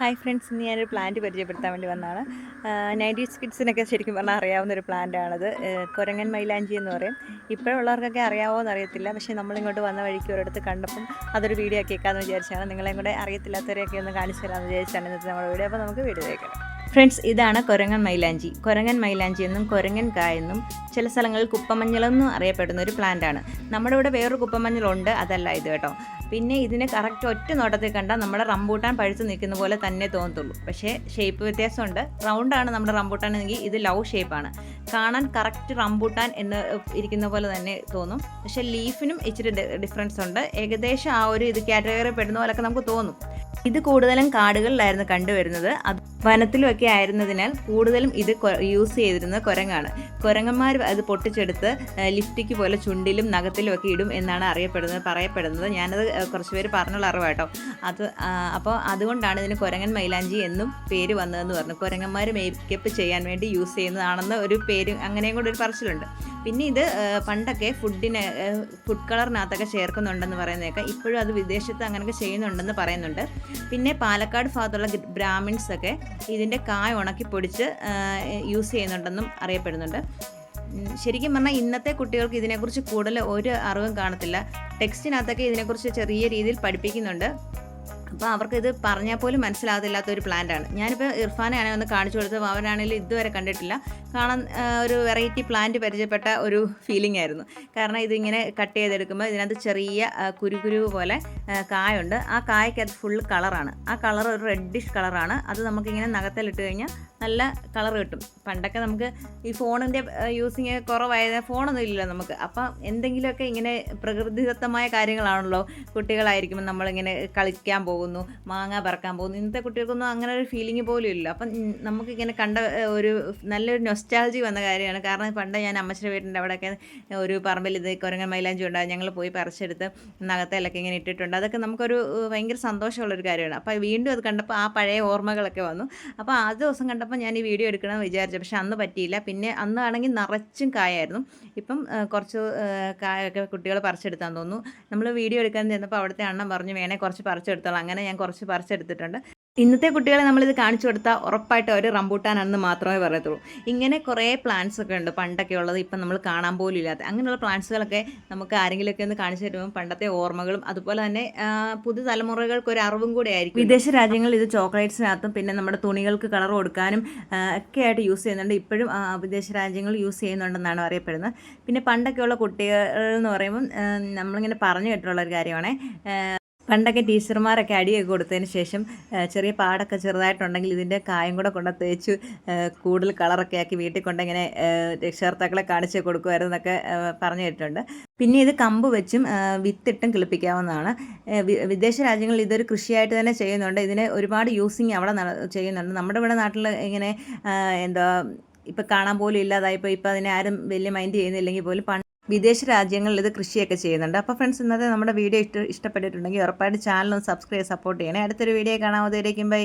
Hi friends ഇന്ന് ഞാനൊരു plant പരിചയപ്പെടുത്താൻ വേണ്ടി വന്നതാണ്. നയന്റീസ് കിഡ്സിനൊക്കെ ശരിക്കും പറഞ്ഞാൽ അറിയാവുന്ന ഒരു പ്ലാന്റാണത് കുരങ്ങൻ മൈലാഞ്ചി എന്ന് പറയും. ഇപ്പോഴുള്ളവർക്കൊക്കെ അറിയാവോ എന്ന് അറിയത്തില്ല. പക്ഷേ നമ്മളിങ്ങോട്ട് വന്ന വഴിക്ക് ഒരിടത്ത് കണ്ടപ്പം അതൊരു വീഡിയോ കേൾക്കാമെന്ന് വിചാരിച്ചാണ്. നിങ്ങളെയും കൂടെ അറിയത്തില്ലാത്തവരെയൊക്കെ ഒന്ന് കാണിച്ചു തരാമെന്ന് വിചാരിച്ചാണ് ഇന്നത്തെ നമ്മുടെ വീഡിയോ അപ്പോൾ നമുക്ക് വീഡിയോ കേൾക്കാം ഫ്രണ്ട്സ് ഇതാണ് കൊരങ്ങൻ മൈലാഞ്ചി. കൊരങ്ങൻ മൈലാഞ്ചി എന്നും കൊരങ്ങൻ കായ എന്നും ചില സ്ഥലങ്ങളിൽ കുപ്പമഞ്ഞളെന്നും അറിയപ്പെടുന്ന ഒരു പ്ലാന്റ് ആണ്. നമ്മുടെ ഇവിടെ വേറൊരു കുപ്പമഞ്ഞളുണ്ട് അതല്ല ഇത് കേട്ടോ. പിന്നെ ഇതിനെ കറക്റ്റ് ഒറ്റ നോട്ടത്തിൽ കണ്ടാൽ നമ്മുടെ റംബൂട്ടാൻ പഴുത്ത് നിൽക്കുന്ന പോലെ തന്നെ തോന്നത്തുള്ളൂ. പക്ഷേ ഷേപ്പ് വ്യത്യാസമുണ്ട്. റൗണ്ടാണ് നമ്മുടെ റംബൂട്ടാൻ എങ്കിൽ ഇത് ലവ് ഷേപ്പാണ് കാണാൻ കറക്റ്റ് റംബൂട്ടാൻ എന്ന് ഇരിക്കുന്ന പോലെ തന്നെ തോന്നും. പക്ഷേ ലീഫിനും ഇച്ചിരി ഡിഫറൻസ് ഉണ്ട്. ഏകദേശം ആ ഒരു ഇത് കാറ്റഗറി പെടുന്ന പോലൊക്കെ നമുക്ക് തോന്നും. ഇത് കൂടുതലും കാടുകളിലായിരുന്നു കണ്ടുവരുന്നത്. അത് വനത്തിലുമൊക്കെ ആയിരുന്നതിനാൽ കൂടുതലും ഇത് യൂസ് ചെയ്തിരുന്ന കുരങ്ങാണ്. കുരങ്ങന്മാർ അത് പൊട്ടിച്ചെടുത്ത് ലിഫ്റ്റിക്ക് പോലെ ചുണ്ടിലും നഖത്തിലും ഒക്കെ ഇടും എന്നാണ് അറിയപ്പെടുന്നത് പറയപ്പെടുന്നത്. ഞാനത് കുറച്ച് പേര് പറഞ്ഞുള്ള അറിവാട്ടോ. അത് അപ്പോൾ അതുകൊണ്ടാണ് ഇതിന് കുരങ്ങൻ മൈലാഞ്ചി എന്നും പേര് വന്നതെന്ന് പറഞ്ഞു. കുരങ്ങന്മാർ മേക്കപ്പ് ചെയ്യാൻ വേണ്ടി യൂസ് ചെയ്യുന്നതാണെന്ന് ഒരു പേര് അങ്ങനെയും കൂടെ ഒരു പറച്ചിലുണ്ട്. പിന്നെ ഇത് പണ്ടൊക്കെ ഫുഡിന് ഫുഡ് കളറിനകത്തൊക്കെ ചേർക്കുന്നുണ്ടെന്ന് പറയുന്നതൊക്കെ ഇപ്പോഴും അത് വിദേശത്ത് അങ്ങനെയൊക്കെ ചെയ്യുന്നുണ്ടെന്ന് പറയുന്നുണ്ട്. പിന്നെ പാലക്കാട് ഭാഗത്തുള്ള ബ്രാഹ്മിൻസ് ഒക്കെ ഇതിന്റെ കായ ഉണക്കി പൊടിച്ച് യൂസ് ചെയ്യുന്നുണ്ടെന്നും അറിയപ്പെടുന്നുണ്ട്. ശരിക്കും പറഞ്ഞാൽ ഇന്നത്തെ കുട്ടികൾക്ക് ഇതിനെക്കുറിച്ച് കൂടുതൽ ഒരു അറിവും കാണത്തില്ല. ടെക്സ്റ്റിനകത്തൊക്കെ ഇതിനെക്കുറിച്ച് ചെറിയ രീതിയിൽ പഠിപ്പിക്കുന്നുണ്ട്. അപ്പോൾ അവർക്ക് ഇത് പറഞ്ഞാൽ പോലും മനസ്സിലാകത്തില്ലാത്ത ഒരു പ്ലാന്റ് ഞാനിപ്പോൾ ആണെങ്കിൽ ഒന്ന് കാണിച്ചു കൊടുത്തത്. അവരാണെങ്കിലും ഇതുവരെ കണ്ടിട്ടില്ല. കാണാൻ ഒരു വെറൈറ്റി പ്ലാന്റ് പരിചയപ്പെട്ട ഒരു ഫീലിംഗ് ആയിരുന്നു. കാരണം ഇതിങ്ങനെ കട്ട് ചെയ്തെടുക്കുമ്പോൾ ഇതിനകത്ത് ചെറിയ കുരുകുരു പോലെ കായുണ്ട്. ആ കായ്ക്ക് അത് ഫുൾ കളറാണ് ആ കളർ ഒരു റെഡിഷ് കളറാണ് അത് നമുക്കിങ്ങനെ നഖത്തിലിട്ട് കഴിഞ്ഞാൽ നല്ല കളർ കിട്ടും. പണ്ടൊക്കെ നമുക്ക് ഈ ഫോണിന്റെ യൂസിങ് കുറവായത് ഫോണൊന്നും ഇല്ലല്ലോ നമുക്ക്. അപ്പം എന്തെങ്കിലുമൊക്കെ ഇങ്ങനെ പ്രകൃതിദത്തമായ കാര്യങ്ങളാണല്ലോ. കുട്ടികളായിരിക്കുമ്പോൾ നമ്മളിങ്ങനെ കളിക്കാൻ പോകുന്നു മാങ്ങ പറക്കാൻ പോകുന്നു. ഇന്നത്തെ കുട്ടികൾക്കൊന്നും അങ്ങനെ ഒരു ഫീലിംഗ് പോലും ഇല്ല. അപ്പം നമുക്കിങ്ങനെ കണ്ട ഒരു നല്ലൊരു നൊസ്റ്റാൾജി വന്ന കാര്യമാണ്. കാരണം പണ്ട് ഞാൻ അമ്മച്ചിയുടെ വീട്ടിന്റെ അവിടെയൊക്കെ ഒരു പറമ്പിൽ ഇത് കുരങ്ങൻ മൈലാഞ്ചി ഉണ്ടാകും ഞങ്ങൾ പോയി പറിച്ചെടുത്ത് നഗത്തേലൊക്കെ ഇങ്ങനെ ഇട്ടിട്ടുണ്ട്. അതൊക്കെ നമുക്കൊരു ഭയങ്കര സന്തോഷമുള്ളൊരു കാര്യമാണ്. അപ്പോൾ വീണ്ടും അത് കണ്ടപ്പോൾ ആ പഴയ ഓർമ്മകളൊക്കെ വന്നു. അപ്പോൾ ആ ദിവസം കണ്ടപ്പോൾ ഞാൻ ഈ വീഡിയോ എടുക്കണമെന്ന് വിചാരിച്ചു. പക്ഷെ അന്ന് പറ്റിയില്ല. പിന്നെ അന്ന് ആണെങ്കിൽ നിറച്ചും കായായിരുന്നു. ഇപ്പം കുറച്ച് കായൊക്കെ കുട്ടികൾ പറിച്ചെടുത്താൻ തോന്നുന്നു. നമ്മൾ വീഡിയോ എടുക്കാൻ ചെന്നപ്പോൾ അവിടുത്തെ അണ്ണൻ പറഞ്ഞു വേണേൽ കുറച്ച് പറിച്ചെടുത്തോളാം. അങ്ങനെ ഞാൻ കുറച്ച് പറിച്ചെടുത്തിട്ടുണ്ട്. ഇന്നത്തെ കുട്ടികളെ നമ്മളിത് കാണിച്ചു കൊടുത്താൽ ഉറപ്പായിട്ട് അവർ റംബൂട്ടാനാണെന്ന് മാത്രമേ പറയത്തുള്ളൂ. ഇങ്ങനെ കുറേ പ്ലാന്റ്സ് ഒക്കെ ഉണ്ട്. പണ്ടൊക്കെ ഉള്ളത് ഇപ്പം നമ്മൾ കാണാൻ പോലും ഇല്ലാത്ത. അങ്ങനെയുള്ള പ്ലാന്റ്സുകളൊക്കെ നമുക്ക് ആരെങ്കിലുമൊക്കെ ഒന്ന് കാണിച്ചു തരുമ്പോൾ പണ്ടത്തെ ഓർമ്മകളും അതുപോലെ തന്നെ പുതുതലമുറകൾക്ക് ഒരു അറിവും കൂടെ ആയിരിക്കും. വിദേശ രാജ്യങ്ങളിൽ ഇത് ചോക്ലേറ്റ്സിനകത്തും പിന്നെ നമ്മുടെ തുണികൾക്ക് കളർ കൊടുക്കാനും ഒക്കെ ആയിട്ട് യൂസ് ചെയ്യുന്നുണ്ട്. ഇപ്പോഴും വിദേശ രാജ്യങ്ങൾ യൂസ് ചെയ്യുന്നുണ്ടെന്നാണ് അറിയപ്പെടുന്നത്. പിന്നെ പണ്ടൊക്കെയുള്ള കുട്ടികൾ എന്ന് പറയുമ്പം നമ്മളിങ്ങനെ പറഞ്ഞു കേട്ടിട്ടുള്ള ഒരു കാര്യമാണ് പണ്ടൊക്കെ ടീച്ചർമാരൊക്കെ അടിയൊക്കെ കൊടുത്തതിന് ശേഷം ചെറിയ പാടൊക്കെ ചെറുതായിട്ടുണ്ടെങ്കിൽ ഇതിന്റെ കായം കൂടെ കൊണ്ട് തേച്ച് കൂടുതൽ കളറൊക്കെ ആക്കി വീട്ടിൽ കൊണ്ട് ഇങ്ങനെ രക്ഷകർത്താക്കളെ കാണിച്ച് കൊടുക്കുമായിരുന്നു എന്നൊക്കെ പറഞ്ഞു കേട്ടിട്ടുണ്ട്. പിന്നെ ഇത് കമ്പ് വെച്ചും വിത്തിട്ടും കിളിപ്പിക്കാവുന്നതാണ്. വിദേശ രാജ്യങ്ങളിൽ ഇതൊരു കൃഷിയായിട്ട് തന്നെ ചെയ്യുന്നുണ്ട്. ഇതിന് ഒരുപാട് യൂസിങ് അവിടെ ചെയ്യുന്നുണ്ട്. നമ്മുടെ ഇവിടെ നാട്ടിൽ ഇങ്ങനെ എന്താ ഇപ്പം കാണാൻ പോലും ഇല്ലാതായിപ്പോൾ ഇപ്പം അതിനെ ആരും വലിയ മൈൻഡ് ചെയ്യുന്നില്ലെങ്കിൽ പോലും വിദേശ രാജ്യങ്ങളിൽ ഇത് കൃഷിയൊക്കെ ചെയ്യുന്നുണ്ട്. അപ്പോൾ ഫ്രണ്ട്സ് ഇന്നത്തെ നമ്മുടെ വീഡിയോ ഇഷ്ടപ്പെട്ടിട്ടുണ്ടെങ്കിൽ ഉറപ്പായിട്ട് ചാനൽ ഒന്ന് സബ്സ്ക്രൈബ് സപ്പോർട്ട് ചെയ്യണേ. അടുത്തൊരു വീഡിയോ കാണാൻ ബൈ